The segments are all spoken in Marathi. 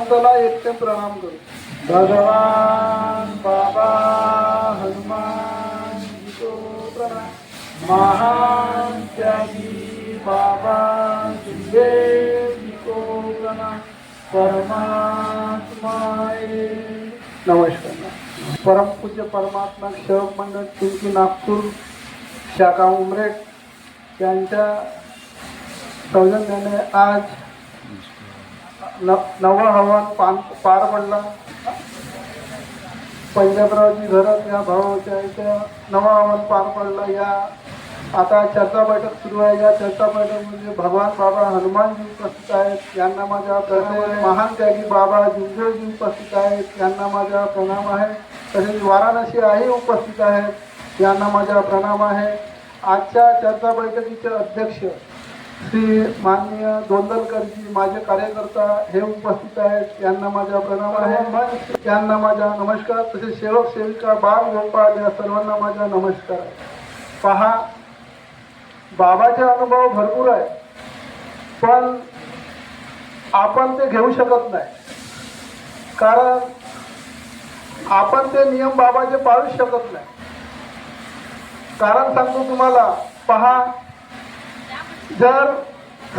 भगवंताला एकटे प्रणाम करू. भगवान बाबा हनुमान महान त्यागी बाबा सुखदेव जी को प्रणाम. परमात्माए नमस्कार. परमपूज्य परमात्मा सेवक मंडळ तुमची नागपूर शाखा उमरेट यांच्या सौजन्याने आज न नवा हवान पान पार पडला. पंजाबरावजी घरात या भावाच्या इथे नवा हवन पार पडला. या आता चर्चा बैठक सुरू आहे. या चर्चा बैठकमध्ये भगवान बाबा हनुमानजी उपस्थित आहेत. यांना माझ्या प्रणाम महान त्यागी बाबा जुंजळजी उपस्थित आहेत. यांना माझा प्रणाम आहे. तसेच वाराणसी आहे उपस्थित आहेत. यांना माझा प्रणाम आहे. आजच्या चर्चा बैठकीचे अध्यक्ष श्री माननीय दोंदलकरजी माझे कार्यकर्ता हे उपस्थित आहेत. यांना माझा प्रणाम आहे. यांना माझा नमस्कार. तसेच सेवक सेविका बाल गोपाळ या सर्वांना माझा नमस्कार. पहा बाबाचे अनुभव भरपूर आहे पण आपण ते घेऊ शकत नाही. कारण आपण ते नियम बाबाचे पाळूच शकत नाही. कारण सांगतो तुम्हाला पहा जर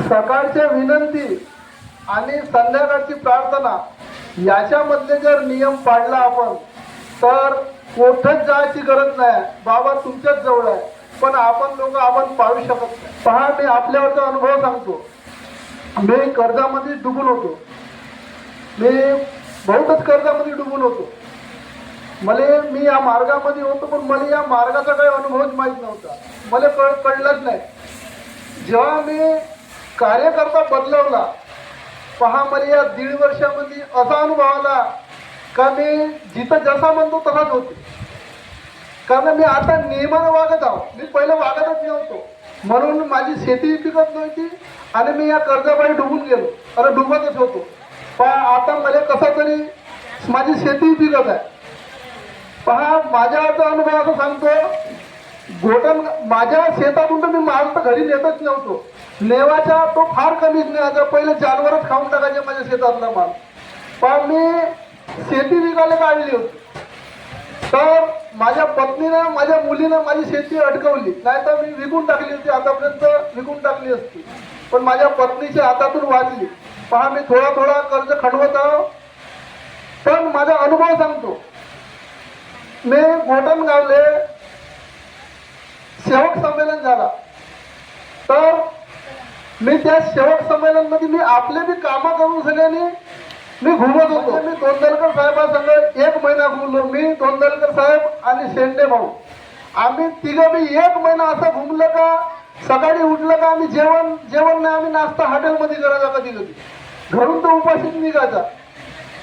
सकाळच्या विनंती आणि संध्याकाळची प्रार्थना याच्यामध्ये जर नियम पाळला आपण तर कोठच जायची गरज नाही. बाबा तुमच्याच जवळ आहे पण आपण लोक आपण पाळू शकत नाही. पहा मी आपल्यावरचा अनुभव सांगतो. मी कर्जामध्ये डुबून होतो. मी बहुतच कर्जामध्ये डुबून होतो. मला मी या मार्गामध्ये होतो पण मला या मार्गाचा काही अनुभवच माहीत नव्हता. मला कळ कळलंच नाही. जेव्हा मी कार्यकर्ता बदलवला पहा मला या दीड वर्षामध्ये असा अनुभव आला का मी जिथं जसा म्हणतो तसाच होते. कारण मी आता नियमानं वागत आहो. मी पहिलं वागतच नव्हतो. म्हणून माझी शेती पिकत नव्हती आणि मी या कर्जाबाई डुबून गेलो. अरे डुबतच होतो. पण आता मला कसं तरी माझी शेती पिकत आहे. पहा माझ्या आता अनुभव असं सांगतो गोटन माझ्या शेतातून तर मी माल तर घरी नेतच नव्हतो. नेवाचा तो फार कमीच नेवायचा पहिले जानवरच खाऊन टाकायचे माझ्या शेतातला माल. पण मी शेती विकायला काढली होती. तर माझ्या पत्नीनं माझ्या मुलीनं माझी शेती अडकवली. नाही तर मी विकून टाकली होती. आतापर्यंत विकून टाकली असती. पण माझ्या पत्नीच्या हातातून वाचली. पहा मी थोडा थोडा कर्ज खडवत आहो. पण माझा अनुभव सांगतो. मी गोटन गावले. सेवक संमेलन झाला. तर मी त्या सेवक संमेलनमध्ये मी आपले बी कामं करून सगळ्यांनी मी घुमत होतो. म्हणजे मी दोंदलकर साहेबांसंग एक महिना घुमलो. मी दोंदलकर साहेब आणि शेंडे भाऊ. आम्ही तिघं बी एक महिना असं घुमलं का सकाळी उठलं का आम्ही जेवण जेवण नाही आम्ही नाश्ता हॉटेलमध्ये करायचा कधी कधी घरून तर उपाशीच निघायचा.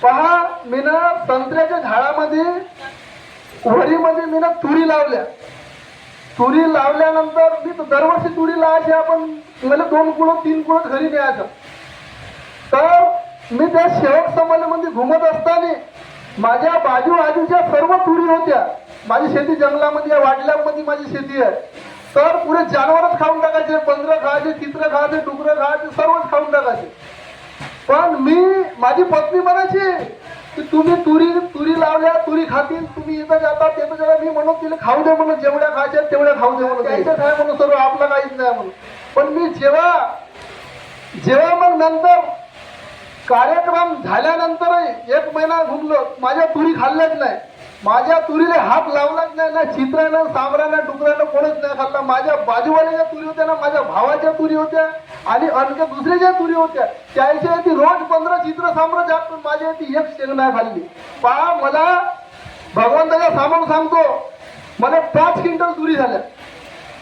पहा मी ना संत्र्याच्या झाडामध्ये वरीमध्ये मी ना तुरी लावल्या. तुरी लावल्यानंतर मी तर दरवर्षी तुरी लावायची आपण मला दोन कुळं तीन कुळं घरी न्यायचं तर मी त्या शेवट समाजामध्ये घुमत असताना माझ्या बाजू आजूच्या सर्व तुरी होत्या. माझी शेती जंगलामध्ये आहे वाडल्यामध्ये माझी शेती आहे. तर पुरे जनावरच खाऊन टाकायचे बंदरं खायचे चित्र खायचे डुकरं खायचे सर्वच खाऊन टाकायचे. पण मी माझी पत्नी म्हणायची की तुम्ही तुरी तुरी लावल्या तुरी खातील तुम्ही इथं जाता तिथं जाता मी म्हणून तिला खाऊ दे म्हणून जेवढ्या खायच्या तेवढ्या खाऊ दे म्हणून. त्याचं काय म्हणून सर्व आपलं काहीच नाही म्हणून. पण मी जेव्हा जेव्हा मग नंतर कार्यक्रम झाल्यानंतरही एक महिना घुमलो माझ्या तुरी खाल्ल्याच नाही. माझ्या तुरीला हात लावलाच नाही ना चित्रानं सामरानं डुकरानं कोणच नाही खाल्ला. माझ्या बाजूवाल्या तुरी होत्या ना माझ्या भावाच्या तुरी होत्या. आणि अन्य दुसऱ्या ज्या तुरी होत्या त्याच्या ती रोज पंधरा चित्र सामरं जात पण माझ्या ती एक शेंग नाही खाल्ली. पहा मला भगवंताच्या सामान सांगतो मला पाच क्विंटल तुरी झाल्या.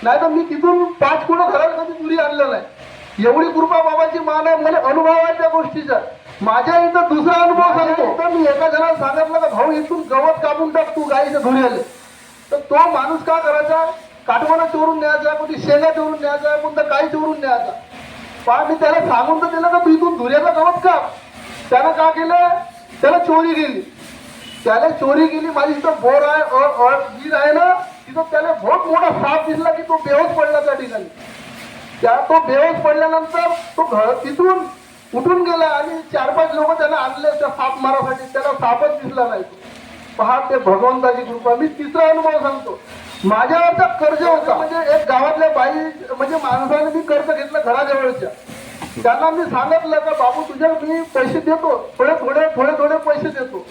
नाही तर मी तिथून पाच कुठं घरात कधी तुरी आणलं नाही. एवढी कृपा बाबाची मान आहे मला अनुभव आहे त्या गोष्टीचा. माझ्या इथं दुसरा अनुभव सांगतो. तर मी एका जणाला सांगितलं का भाऊ इथून गवत कापून टाक तू गाईचं धुरी आले तर तो माणूस का करायचा? काटवाना चोरून न्यायचा कोणी शेंगा चोरून न्यायचा कोणता काही चोरून न्यायचा. पहा मी त्याला सांगून तर दिलं का तू इथून धुऱ्याचा गवत काप त्यानं का केलं? त्याला चोरी गेली. त्याला चोरी गेली माझी इथं बोर आहे अ- अ- आहे ना तिथं त्याला बहुत मोठा साप दिसला की तो बेहोश पडला त्या ठिकाणी. त्या तो बेहोश पडल्यानंतर तो घर तिथून उठून गेला आणि चार पाच लोक त्याला आणले त्या साप मारासाठी. त्याला सापच दिसला नाही. पहा ते भगवंताची कृपा. मी तिसरा अनुभव सांगतो. माझ्यावरचा कर्ज होता. म्हणजे एक गावातल्या बाई म्हणजे माणसाने मी कर्ज घेतलं घराजवळच्या त्यांना मी सांगितलं का बाबू तुझ्या मी पैसे देतो. थोडे थोडे थोडे थोडे पैसे देतो.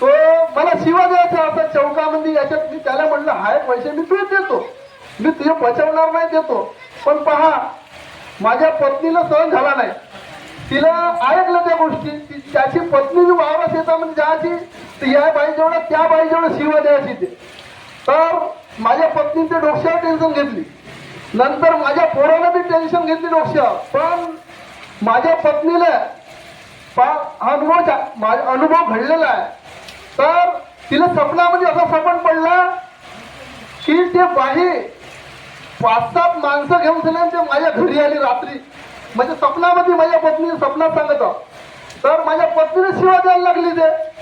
तो मला शिवा द्यायचा होता चौकामध्ये. याच्यात मी त्याला म्हणलं हाय पैसे मी तुझे देतो. मी तुझे बचवणार नाही देतो. पण पहा माझ्या पत्नीला सहन झाला नाही. तिला ऐकलं त्या गोष्टी. ती- त्याची पत्नी जी वावरा शेतामध्ये जायची या बाई जेवढं त्या बाई जेवढं शिवा द्यायची ते. तर माझ्या पत्नीच्या डोक्यावर टेन्शन घेतली. नंतर माझ्या पोरानं बी टेन्शन घेतली डोक्यावर. पण माझ्या पत्नीला पा- हा अनुभव माझा अनुभव घडलेला आहे. तर तिला स्वप्नामध्ये असा सपन पडला की ते बाही पाच सात माणसं घेऊन गेले ते माझ्या घरी आली रात्री. म्हणजे स्वप्नामध्ये माझ्या पत्नीने स्वप्नात सांगत तर माझ्या पत्नीने शिवा द्यायला लागली ते.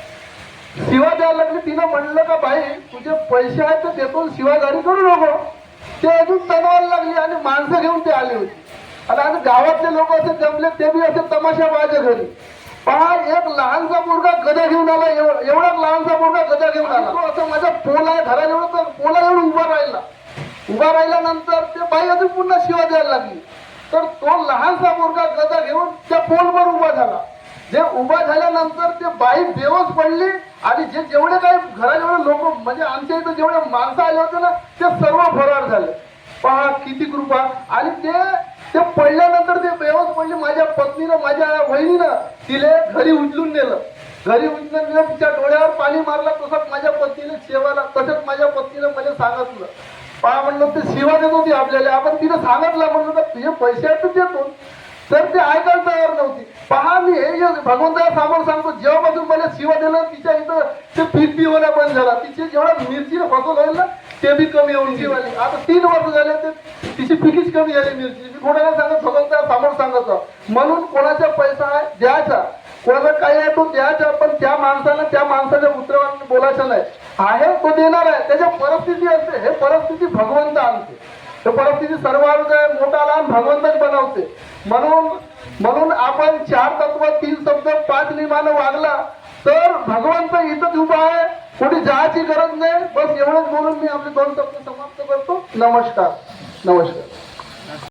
शिवा द्यायला लागली. तिनं म्हणलं का बाई तुझे पैसे आहेत तर देतो शिवाजारी करू नको. ते अजून तणावायला लागली आणि माणसं घेऊन ते आली होती. आणि आणि गावातले लोक असे जमले ते बी असे तमाशा माझ्या घरी. पहा एक लहानसा मुलगा गदा घेऊन आला एव- एवढा लहानसा मुलगा गदा घेऊन आला. तो असं माझा पोल आहे घरा एवढं तर पोला एवढं उभा राहिला. उभा राहिल्यानंतर ते बाई अजून पुन्हा शिवा द्यायला लागली. तर तो लहानसा मुलगा गदा घेऊन त्या पोलवर उभा झाला. जे उभा झाल्यानंतर ते बाई बेवस पडली आणि जे जेवढे काही घरा जेवढे लोक म्हणजे आमच्या इथं जेवढे माणसं आले होते ना ते सर्व फरार झाले. पहा किती कृपा. आणि ते ते पडल्यानंतर ते बेहोस पडले. माझ्या पत्नीनं माझ्या वहिनीनं तिले घरी उचलून नेलं. घरी उचलून नेलं तिच्या डोळ्यावर पाणी मारलं. तसंच माझ्या पत्नीने शेवाला तसंच माझ्या पत्नीनं मला सांगितलं. पहा म्हणलं ते शिवा देत होती आपल्याला. आपण तिने सांगितलं म्हणलं तर तुझे पैसे आहेत देतो तर ते ऐकायला तयार नव्हती. पहा मी हे भगवंता समोर सांगतो जेव्हापासून मला शिवा दिलं तिच्या इथं ते पीठ पिवणं बंद झाला. तिचे जेवढा मिरची फसल होईल ना ते बी कमी होऊन शिवाली आता तीन वर्ष झाले ते तिची पिकीच कमी झाली मिरची मी कोणाला सांगत भगवंता समोर सांगत. म्हणून कोणाचा पैसा आहे द्यायचा. कोणाला काही आहे तो द्यायचा पण त्या माणसाला त्या माणसाच्या उतरवाने बोलायचं नाही. आहे तो देणार आहे. त्याच्या परिस्थिती असते. हे परिस्थिती भगवंत आणते. तर परिस्थिती सर्व आहे मोठा लहान भगवंतच बनवते. म्हणून म्हणून आपण चार तत्व तीन शब्द पाच नियमानं वागला तर भगवंत इथंच उभा आहे. कुठे जायची गरज नाही. बस एवढंच बोलून मी आपले दोन शब्द समाप्त करतो. नमस्कार. नमस्कार.